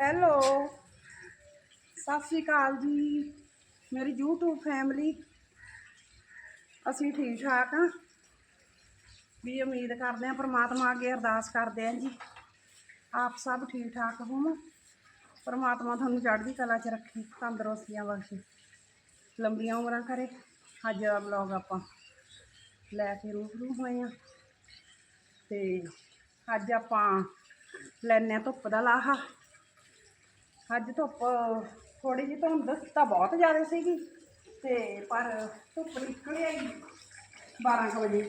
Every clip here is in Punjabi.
ਹੈਲੋ। ਸਤਿ ਸ੍ਰੀ ਅਕਾਲ ਜੀ। ਮੇਰੀ YouTube ਫੈਮਿਲੀ ਅਸੀਂ ਠੀਕ ਠਾਕ ਹਾਂ। ਵੀ ਉਮੀਦ ਕਰਦੇ ਹਾਂ ਪ੍ਰਮਾਤਮਾ ਅੱਗੇ ਅਰਦਾਸ ਕਰਦੇ ਹਾਂ ਜੀ। ਆਪ ਸਭ ਠੀਕ ਠਾਕ ਹੋਵੋ। ਪ੍ਰਮਾਤਮਾ ਤੁਹਾਨੂੰ ਚੜ੍ਹਦੀ ਕਲਾ 'ਚ ਰੱਖੇ, ਤੰਦਰੁਸਤੀਆਂ ਬਖਸ਼ੇ। ਲੰਬੀਆਂ ਉਮਰਾਂ ਕਰੇ, ਅੱਜ ਦਾ ਵਲੌਗ ਆਪਾਂ ਲੈ ਕੇ ਰੂਬਰੂ ਹੋਏ ਆ ਤੇ ਅੱਜ ਆਪਾਂ ਲੈਨੇ ਆ ਧੁੱਪ ਦਾ ਲਾਹਾ। ਅੱਜ ਧੁੱਪ ਥੋੜੀ ਜਿਹੀ ਧੁੰਦ ਤਾਂ ਬਹੁਤ ਜ਼ਿਆਦਾ ਸੀਗੀ ਤੇ ਪਰ ਧੁੱਪ ਨਿਕਲ ਆਈ 12 ਕੁ ਵਜੇ।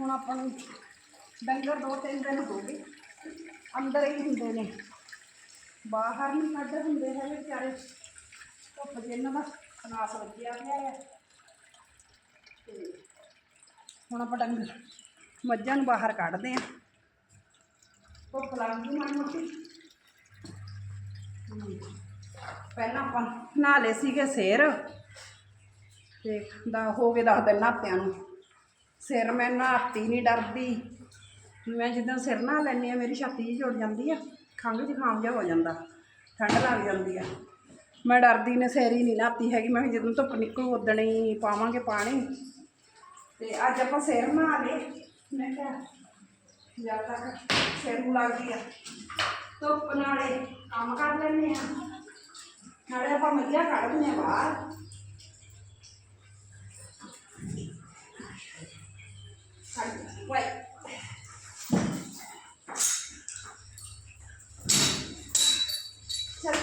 ਹੁਣ ਆਪਾਂ ਨੂੰ ਡੰਗਰ ਦੋ ਤਿੰਨ ਦਿਨ ਹੋ ਗਏ। ਅੰਦਰ ਹੀ ਹੁੰਦੇ ਨੇ। ਬਾਹਰ ਨਹੀਂ ਕੱਢ ਹੁੰਦੇ ਹੈਗੇ ਵਿਚਾਰੇ। ਧੁੱਪ ਦੇ ਇਹਨਾਂ ਦਾ ਨਾਸ ਲੱਗਿਆ ਪਿਆ ਹੈ ਤੇ ਹੁਣ ਆਪਾਂ ਡੰਗਰ ਮੱਝਾਂ ਨੂੰ ਬਾਹਰ ਕੱਢਦੇ ਆਂ। ਧੁੱਪ ਲੱਗਦੀ ਮਾੜੀ ਮੋਟੀ। ਪਹਿਲਾਂ ਆਪਾਂ ਨਹਾ ਲਏ ਸੀਗੇ ਸਿਰ, ਤੇ ਦਾ ਹੋ ਗਏ ਦਸ ਦਿਨ ਨਹਾਤਿਆਂ ਨੂੰ। ਸਿਰ ਮੈਂ ਨਹਾਤੀ ਨਹੀਂ ਡਰਦੀ। ਮੈਂ ਜਿੱਦਾਂ ਸਿਰ ਨਹਾ ਲੈਂਦੀ ਆ ਮੇਰੀ ਛਾਤੀ ਜਿਹੀ ਜੁੜ ਜਾਂਦੀ ਆ, ਖੰਘ ਜ਼ੁਕਾਮ ਜਿਹਾ ਹੋ ਜਾਂਦਾ ਠੰਡ ਲੱਗ ਜਾਂਦੀ ਆ। ਮੈਂ ਡਰਦੀ ਨੇ ਸਿਰ ਹੀ ਨਹੀਂ ਨਹਾਤੀ ਹੈਗੀ, ਮੈਂ ਜਦੋਂ ਧੁੱਪ ਨਿਕਲੂ, ਉਦਣ ਹੀ ਪਾਵਾਂਗੇ ਪਾਣੀ। ਤੇ ਅੱਜ ਆਪਾਂ ਸਿਰ ਨਹਾ ਲਏ, ਮੈਂ ਕਿਹਾ, ਜਦ ਤੱਕ ਸਿਰ ਨੂੰ ਲੱਗਦੀ ਆ। ਧੁੱਪ ਨਾਲੇ ਕੰਮ ਕਰ ਲੈਂਦੇ ਆ। ਨਾਲੇ ਆਪਾਂ ਮੱਝਾਂ ਕੱਢਦੇ ਆ ਬਾਹਰ। ਕੱਢ ਵਾਈ ਚਲ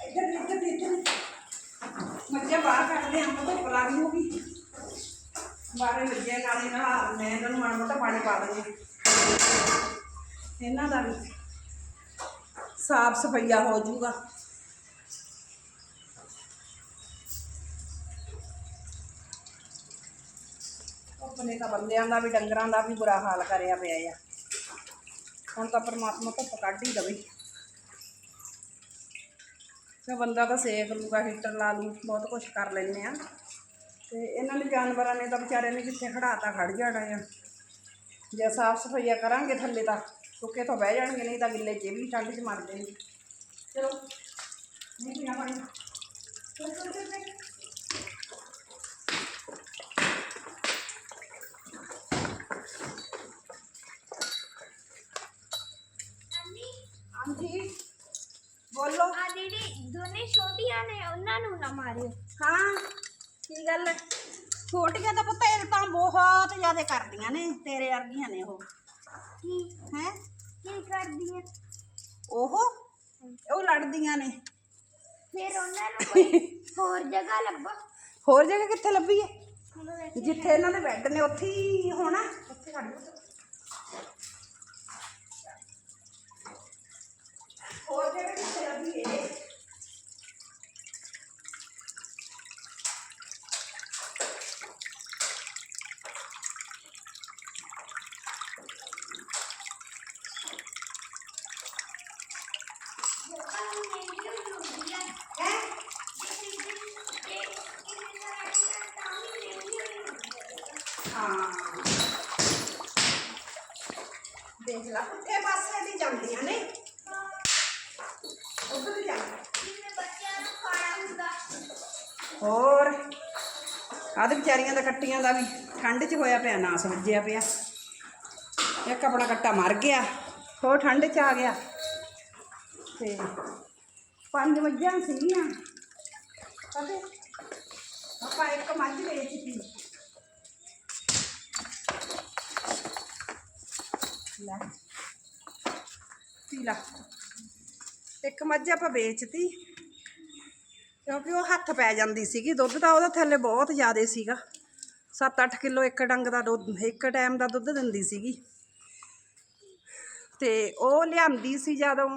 ਇੱਧਰ ਇੱਧਰ ਇੱਧਰ ਮੱਝਾਂ ਬਾਹਰ ਕੱਢਦੇ ਆ ਆਪਾਂ ਧੁੱਪ ਲੱਗ ਜੂਗੀ ਬਾਰੇ ਲੱਗੇ ਨਾਲੇ ਨਾਲ ਮੈਂ ਇਹਨਾਂ ਨੂੰ ਮਾੜਾ ਮੋਟਾ ਪਾਣੀ ਪਾ ਦਿੰਦੀ ਇਹਨਾਂ ਦਾ ਵੀ ਸਾਫ਼ ਸਫਾਈਆ ਹੋ ਜਾਊਗਾ। ਆਪਣੇ ਤਾਂ ਬੰਦਿਆਂ ਦਾ ਵੀ, ਡੰਗਰਾਂ ਦਾ ਵੀ ਬੁਰਾ ਹਾਲ ਕਰਿਆ ਪਿਆ ਆ। ਹੁਣ ਤਾਂ ਪਰਮਾਤਮਾ ਧੁੱਪ ਕੱਢ ਹੀ ਦਵੇ। ਤੇ ਬੰਦਾ ਤਾਂ ਸੇਕ ਲੂਗਾ, ਹੀਟਰ ਲਾ ਲੂ, ਬਹੁਤ ਕੁਝ ਕਰ ਲੈਂਦੇ ਆ। ਤੇ ਇਹਨਾਂ ਨੇ ਜਾਨਵਰਾਂ ਨੇ ਤਾਂ ਵਿਚਾਰਿਆਂ ਨੇ ਜਿੱਥੇ ਖੜਾਤਾ ਖੜ ਜਾਣਾ ਆ। ਜੇ ਸਾਫ ਸਫਾਈਆ ਕਰਾਂਗੇ ਥੱਲੇ ਤਾਂ ਸੁੱਕੇ ਤੋਂ ਬਹਿ ਜਾਣਗੇ ਨਹੀਂ ਤਾਂ ਗਿੱਲੇ 'ਚ ਇਹ ਵੀ ਠੰਡ 'ਚ ਮਰਦੇ ਨੇ ਚਲੋ ਨਹੀਂ ਪੀਣਾ ਪਾਣੀ ਚਲੋ, ਚਲੋ, ਚਲੋ, ਚਲੋ। ਅੰਨੀ ਹਾਂਜੀ ਬੋਲੋ ਆ ਜਿਹੜੀ ਦੋਨੇ ਛੋਟੀਆਂ ਨੇ ਉਹਨਾਂ ਨੂੰ ਨਾ ਮਾਰਿਓ ਹਾਂ ਕੀ ਗੱਲ ਹੈ? ਛੋਟੀਆਂ ਤਾਂ ਪੁੱਤ ਇਹ ਤਾਂ ਬਹੁਤ ਜ਼ਿਆਦਾ ਕਰਦੀਆਂ ਨੇ ਤੇਰੇ ਵਰਗੀਆਂ ਨੇ ਉਹ। ਕੀ ਹੈ? ਕੀ ਕਰਦੀਆਂ? ਉਹ? ਉਹ ਲੜਦੀਆਂ ਨੇ। ਫਿਰ ਉਹਨਾਂ ਨੂੰ ਕੋਈ ਹੋਰ ਜਗ੍ਹਾ ਲੱਭੋ। ਹੋਰ ਜਗ੍ਹਾ ਕਿੱਥੇ ਲੱਭੀ ਹੈ? ਜਿੱਥੇ ਇਹਨਾਂ ਦੇ ਬੈੱਡ ਨੇ ਉੱਥੇ ਹੀ ਹੋਣਾ। ਉੱਥੇ ਖੜ ਦੇਖ ਲਾ ਪੁੱਠੇ ਪਾਸੇ ਦੀ ਜਾਂਦੀਆਂ ਨੇ ਉਧਰ ਜਾ ਹੋਰ ਆਦ ਵਿਚਾਰੀਆਂ ਦਾ ਕੱਟੀਆਂ ਦਾ ਵੀ ਠੰਡ 'ਚ ਹੋਇਆ ਪਿਆ ਨਾਸ ਵੱਜਿਆ ਪਿਆ ਇੱਕ ਆਪਣਾ ਕੱਟਾ ਮਰ ਗਿਆ ਹੋਰ ਠੰਡ 'ਚ ਆ ਗਿਆ ਤੇ ਪੰਜ ਮੱਝਾਂ ਸੀਗੀਆਂ ਅਤੇ ਆਪਾਂ ਇੱਕ ਮੱਝ ਵੇਚਤੀ ਲੈ ਪੀ ਲਾ ਇੱਕ ਮੱਝ ਆਪਾਂ ਵੇਚਤੀ ਕਿਉਂਕਿ ਉਹ ਹੱਥ ਪੈ ਜਾਂਦੀ ਸੀਗੀ ਦੁੱਧ ਤਾਂ ਉਹਦਾ ਥੱਲੇ ਬਹੁਤ ਜ਼ਿਆਦਾ ਸੀਗਾ 7-8 ਕਿਲੋ ਇੱਕ ਡੰਗ ਦਾ ਦੁੱਧ ਇੱਕ ਟਾਈਮ ਦਾ ਦੁੱਧ ਦਿੰਦੀ ਸੀਗੀ ਤੇ ਉਹ ਲਿਆਂਦੀ ਸੀ ਜਦੋਂ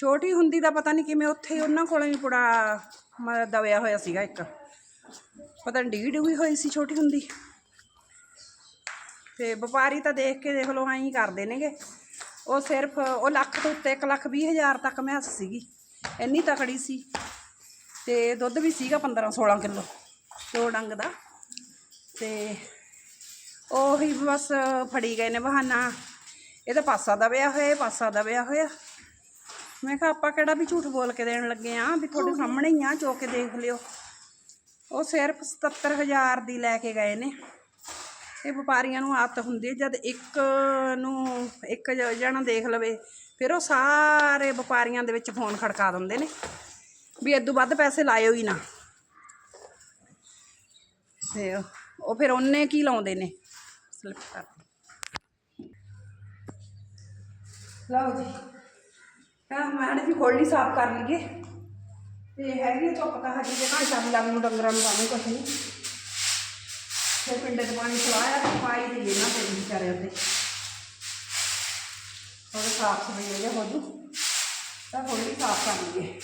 ਛੋਟੀ ਹੁੰਦੀ ਦਾ ਪਤਾ ਨਹੀਂ ਕਿਵੇਂ ਉੱਥੇ ਉਹਨਾਂ ਕੋਲ ਵੀ ਬੜਾ ਮ- ਦਵਿਆ ਹੋਇਆ ਸੀਗਾ ਇੱਕ। ਪਤਾ ਨਹੀਂ ਡੀਡ ਵੀ ਹੋਈ ਸੀ ਛੋਟੀ ਹੁੰਦੀ। ਤੇ ਵਪਾਰੀ ਤਾਂ ਦੇਖ ਕੇ ਦੇਖ ਲਓ, ਐਂ ਹੀ ਕਰਦੇ ਨੇਗੇ। ਉਹ ਸਿਰਫ, ਉਹ ਲੱਖ ਤੋਂ ਉੱਤੇ 1 ਲੱਖ ਵੀਹ ਹਜ਼ਾਰ ਤੱਕ ਮਹਿਸ ਸੀਗੀ। ਇੰਨੀ ਤਕੜੀ ਸੀ। ਤੇ ਦੁੱਧ ਵੀ ਸੀਗਾ 15 16 ਕਿਲੋ, ਦੋ ਡੰਗ ਦਾ। ਤੇ ਉਹੀ ਬਸ ਫੜੀ ਗਏ ਨੇ ਬਹਾਨਾ। ਇਹਦਾ ਤਾਂ ਪਾਸਾ ਦਬਿਆ ਹੋਇਆ, ਇਹ ਪਾਸਾ ਦਬਿਆ ਹੋਇਆ। ਮੈਂ ਕਿਹਾ ਆਪਾਂ ਕਿਹੜਾ ਵੀ ਝੂਠ ਬੋਲ ਕੇ ਦੇਣ ਲੱਗੇ ਆ, ਵੀ ਤੁਹਾਡੇ ਸਾਹਮਣੇ ਹੀ ਆ ਚੋ ਕੇ ਦੇਖ ਲਿਓ। ਉਹ ਸਿਰਫ 77000 ਦੀ ਲੈ ਕੇ ਗਏ ਨੇ। ਇਹ ਵਪਾਰੀਆਂ ਨੂੰ ਆਦਤ ਹੁੰਦੀ ਹੈ, ਜਦ ਇੱਕ ਨੂੰ ਇੱਕ ਜਣਾ ਦੇਖ ਲਵੇ, ਫਿਰ ਉਹ ਸਾਰੇ ਵਪਾਰੀਆਂ ਦੇ ਵਿੱਚ ਫੋਨ ਖੜਕਾ ਦਿੰਦੇ ਨੇ, ਵੀ ਇਦੋਂ ਵੱਧ ਪੈਸੇ ਲਾਇਓ ਹੀ ਨਾ। ਤੇ ਉਹ ਫਿਰ ਉਹਨੇ ਕੀ ਲਾਉਂਦੇ ਨੇ? ਸਲਿੱਪ ਕਰ ਲਓ ਜੀ। ਤਾਂ ਮੈਂ ਜੀ ਖੋਲਣੀ ਸਾਫ਼ ਕਰ ਲਈਏ। ਤੇ ਹੈਗੀ ਧੁੱਪ ਤਾਂ ਹਜੇ ਜੇ ਘੰਟਾ ਵੀ ਲੱਗ ਨੂੰ ਡੰਗਰਾਂ ਨੂੰ ਪਾਣੀ ਕੁਛ ਨਹੀਂ। ਫਿਰ ਪਿੰਡੇ ਤੇ ਪਾਣੀ ਚਲਾਇਆ ਤੇ ਪਾਈ ਦੇ ਨਾ ਤੇ ਵਿਚਾਰੇ ਉੱਤੇ। ਥੋੜਾ ਸਾਫ਼ ਸਫ਼ਾਈ ਹੋ ਹੋ ਜੂ। ਤਾਂ ਖੋਲਣੀ ਸਾਫ਼ ਕਰ ਲਈਏ।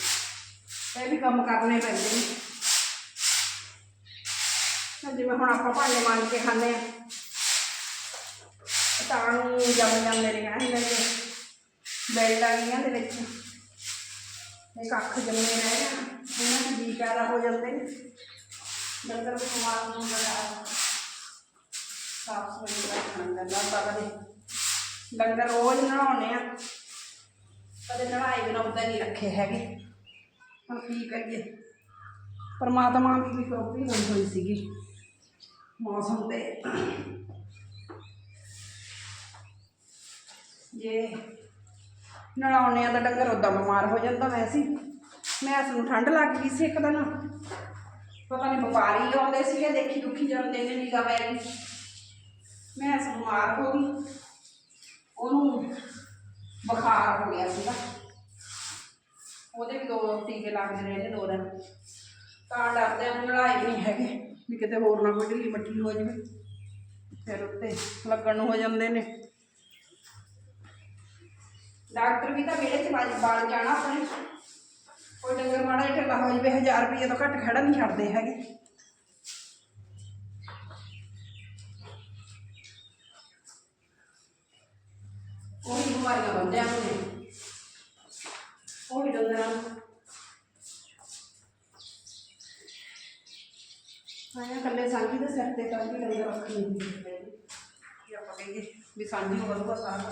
ਇਹ ਵੀ ਕੰਮ ਕਰਨੇ ਪੈਂਦੇ ਨੇ। ਤਾਂ ਜਿਵੇਂ ਹੁਣ ਆਪਾਂ ਭਾਂਡੇ ਮਾਂਜ ਕੇ ਖਾਂਦੇ ਆ। ਤਾਂ ਨੂੰ ਜੰਮ ਜਾਂਦੇ ਨੇ ਕਹਿੰਦੇ ਨੇ ਬੈਲ ਲੱਗੀਆਂ ਦੇ ਵਿੱਚ ਇਹ ਕੱਖ ਜੰਮੇ ਰਹਿ ਜਾਣ ਉਹਨਾਂ ਦੇ ਬੀ ਪੈਦਾ ਹੋ ਜਾਂਦੇ ਨੇ ਡੰਗਰ ਬਿਮਾਰ ਨੂੰ ਲਗਾ ਸਾਫ ਸਫਾਈ ਰੱਖਣਾ ਪੈਂਦਾ ਪਰ ਦੇ ਡੰਗਰ ਰੋਜ਼ ਨਹਾਉਣੇ ਆ ਕਦੇ ਨਹਾਈ ਬਿਨਾਂ ਉੱਦਾਂ ਨਹੀਂ ਰੱਖੇ ਹੈਗੇ ਹੁਣ ਕੀ ਕਰੀਏ ਪਰਮਾਤਮਾ ਦੀ ਵੀ ਕਰੋਪੀ ਹੋਈ ਹੋਈ ਸੀਗੀ ਮੌਸਮ ਤੇ ਜੇ ਨਲਾਉਣੇ ਆ ਤਾਂ ਡੰਗਰ ਉਦਾਂ ਬਿਮਾਰ ਹੋ ਜਾਂਦਾ ਵੈਸੇ ਹੀ। ਮੈਂ ਇਸ ਨੂੰ ਠੰਡ ਲੱਗ ਗਈ ਸੀ ਇੱਕ ਦਿਨ। ਪਤਾ ਨਹੀਂ ਵਪਾਰੀ ਆਉਂਦੇ ਸੀਗੇ, ਦੇਖੀ ਦੁਖੀ ਜਾਂਦੇ ਨੇ ਨਿਗਾ ਪੈ ਗਈ। ਮੈਂ ਇਸ ਬਿਮਾਰ ਹੋ ਗਈ। ਉਹਨੂੰ ਬੁਖਾਰ ਹੋ ਗਿਆ ਸੀਗਾ। ਉਹਦੇ ਵੀ ਦੋ ਟੀਕੇ ਲੱਗਦੇ ਰਹੇ ਨੇ ਦੋ ਦਿਨ। ਤਾਂ ਡਰਦੇ ਆ ਲੜਾਈ ਨਹੀਂ ਹੈਗੇ, ਵੀ ਕਿਤੇ ਹੋਰ ਨਾ ਕੋਈ ਢਿੱਲੀ ਮੱਠੀ ਹੋ ਜਾਵੇ। ਫਿਰ ਉੱਤੇ ਲੱਗਣ ਨੂੰ ਹੋ ਜਾਂਦੇ ਨੇ। ਡਾਕਟਰ ਵੀ ਤਾਂ ਵਿਹੜੇ 'ਚ ਵੱਜ ਵੜ ਜਾਣਾ ਆਪਣੇ ਕੋਈ ਡੰਗਰ ਮਾੜਾ ਜਿਹਾ ਢਿੱਲਾ ਹੋ ਜਾਵੇ 1000 ਰੁਪਏ ਤੋਂ ਘੱਟ ਖੜਾ ਨਹੀਂ ਛੱਡਦੇ ਹੈਗੇ ਉਹੀ ਬਿਮਾਰੀਆਂ ਬੰਦਿਆਂ ਨੂੰ ਨੇ ਉਹੀ ਡੰਗਰਾਂ ਨੂੰ ਆਇਆ ਕੱਲੇ ਸਾਂਝੀ ਦੇ ਸਿਰ ਤੇ ਕੱਲ ਵੀ ਡੰਗਰ ਰੱਖਣੀ ਹੁੰਦੀ ਹੈ ਜੇ ਆਪਾਂ ਕਹੀਏ ਵੀ ਸਾਂਝੀ ਨੂੰ ਵਧੂਗਾ ਸਾਰਾ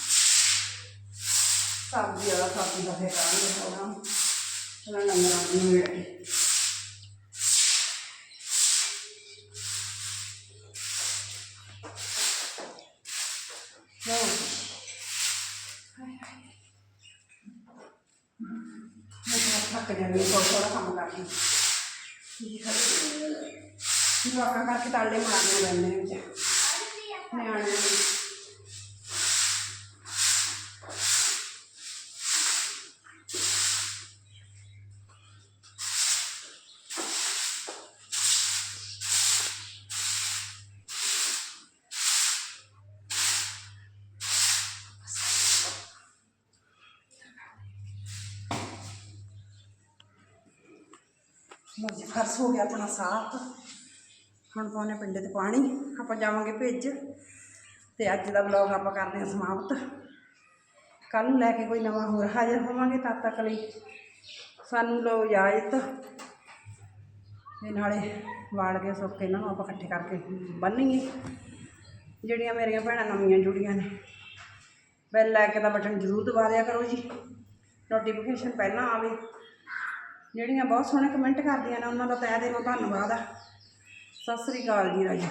ਸਬਜ਼ੀ ਵਾਲਾ ਸਬਜ਼ੀ ਦਾ ਫੇਰ ਕਰਾਂਗੇ ਪ੍ਰੋਗਰਾਮ ਚਲੋ ਨੰਬਰਾਂ ਨੂੰ ਮਿਲ ਕੇ ਲਓ ਜੀ। ਹਾਏ ਹਾਏ। ਮੈਂ ਤਾਂ ਥੱਕ ਜਾਂਦੀ ਹਾਂ ਥੋੜਾ ਕੰਮ ਕਰਕੇ ਕੀ ਕਰੀਏ ਜਵਾਕਾਂ ਕਰਕੇ ਤਾਲੇ ਮਾਰਨੇ ਪੈਂਦੇ ਨੇ ਵਿੱਚ ਨਿਆਣੇ ਲਓ ਜੀ ਫਰਸ਼ ਹੋ ਗਿਆ ਆਪਣਾ ਸਾਫ਼। ਹੁਣ ਪਾਉਣੇ ਪਿੰਡੇ ਤੇ ਪਾਣੀ, ਆਪਾਂ ਜਾਵਾਂਗੇ ਭੇਜ। ਤੇ ਅੱਜ ਦਾ ਵਲੌਗ ਆਪਾਂ ਕਰਦੇ ਹਾਂ ਸਮਾਪਤ। ਕੱਲ ਨੂੰ ਲੈ ਕੇ ਕੋਈ ਨਵਾਂ ਹੋਰ ਹਾਜ਼ਰ ਹੋਵਾਂਗੇ ਤਦ ਤੱਕ ਲਈ। ਸਾਨੂੰ ਲਓ ਇਜਾਜ਼ਤ। ਤੇ ਨਾਲੇ ਵਾੜ ਕੇ ਸੁੱਕ ਇਹਨਾਂ ਨੂੰ ਆਪਾਂ ਇਕੱਠੇ ਕਰਕੇ ਬੰਨੀਏ। ਜਿਹੜੀਆਂ ਮੇਰੀਆਂ ਭੈਣਾਂ ਨਵੀਆਂ ਜੁੜੀਆਂ ਨੇ। ਬੈਲ ਲੈ ਕੇ ਦਾ ਬਟਨ ਜ਼ਰੂਰ ਦਬਾ ਦਿਆ ਕਰੋ ਜੀ। ਨੋਟੀਫਿਕੇਸ਼ਨ ਪਹਿਲਾਂ ਆਵੇ। ਜਿਹੜੀਆਂ ਬਹੁਤ ਸੋਹਣੇ ਕਮੈਂਟ ਕਰਦੀਆਂ ਨੇ, ਉਹਨਾਂ ਦਾ ਤਹਿ ਦਿਲੋਂ ਧੰਨਵਾਦ ਆ। ਸਤਿ ਸ੍ਰੀ ਅਕਾਲ ਜੀ ਰਾਜੀ।